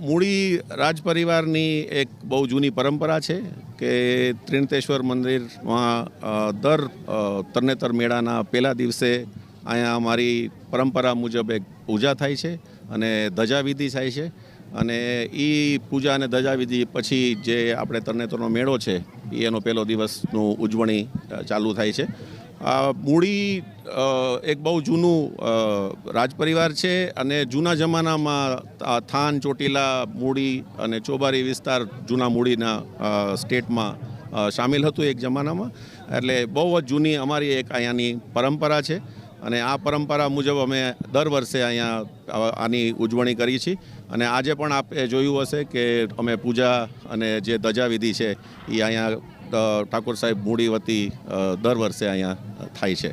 મૂળી રાજ પરિવારની એક બહુ જૂની પરંપરા છે કે ત્રિણતેશ્વર મંદિરમાં દર તરણેતર મેળાના પહેલા દિવસે અહીંયા અમારી પરંપરા મુજબ એક પૂજા થાય છે અને ધજાવિધિ થાય છે. અને એ પૂજા અને ધજાવિધિ પછી જે આપણે તરણેતરનો મેળો છે એ એનો પહેલો દિવસનું ઉજવણી ચાલુ થાય છે. મૂળી મૂડી એક બહુ જૂનું રાજપરિવાર છે અને જૂના જમાનામાં થાન, ચોટીલા મૂળી અને ચોબારી વિસ્તાર જૂના મૂળીના સ્ટેટમાં સામેલ હતું એક જમાનામાં. એટલે બહુ જ જૂની અમારી એક અહીંયાની પરંપરા છે. અને આ પરંપરા મુજબ અમે દર વર્ષે અહીંયા આની ઉજવણી કરીએ છીએ અને આજે પણ આપે જોયું હશે કે અમે પૂજા અને જે ધજાવિધિ છે એ અહીંયા ઠાકોર સાહેબ મૂડી વતી દર વર્ષે અહીંયા થાય છે.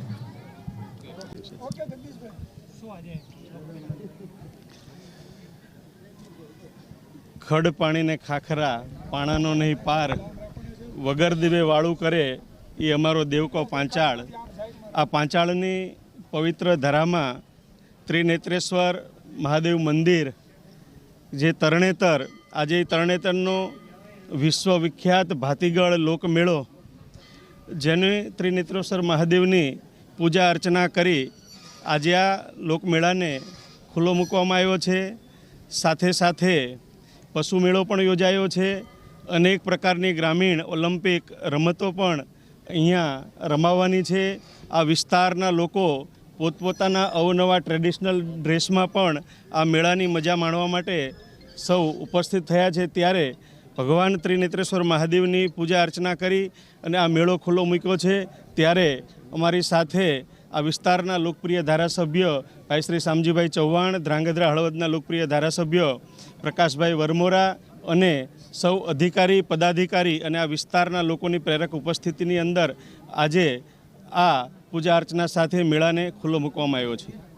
ખડ પાણીને ખાખરા, પાણાનો નહીં પાર, વગર દીવે વાળું કરે એ અમારો દેવકો પાંચાળ. આ પાંચાળની પવિત્ર ધરામાં ત્રિનેત્રેશ્વર મહાદેવ મંદિર, જે તરણેતર, આજે તરણેતરનો વિશ્વવિખ્યાત ભાતીગળ લોકમેળો, જેને ત્રિનેત્રેશ્વર મહાદેવની પૂજા અર્ચના કરી આજે આ લોકમેળાને ખુલ્લો મૂકવામાં આવ્યો છે. સાથે સાથે પશુ મેળો પણ યોજાયો છે. અનેક પ્રકારની ગ્રામીણ ઓલિમ્પિક રમતો પણ અહીંયા રમાવાની છે. આ વિસ્તારના લોકો પોતપોતાના અવનવા ટ્રેડિશનલ ડ્રેસમાં પણ આ મેળાની મજા માણવા માટે સૌ ઉપસ્થિત થયા છે. ત્યારે ભગવાન ત્રિનેત્રેશ્વર મહાદેવની પૂજા અર્ચના કરી અને આ મેળો ખુલ્લો મૂક્યો છે. ત્યારે અમારી સાથે આ વિસ્તારના લોકપ્રિય ધારાસભ્ય ભાઈ શ્રી શામજીભાઈ ચૌહાણ, ધ્રાંગધ્રા હળવદના લોકપ્રિય ધારાસભ્ય પ્રકાશભાઈ વરમોરા અને સૌ અધિકારી, પદાધિકારી અને આ વિસ્તારના લોકોની પ્રેરક ઉપસ્થિતિની અંદર આજે આ પૂજા અર્ચના સાથે મેળાને ખુલ્લો મૂકવામાં આવ્યો છે.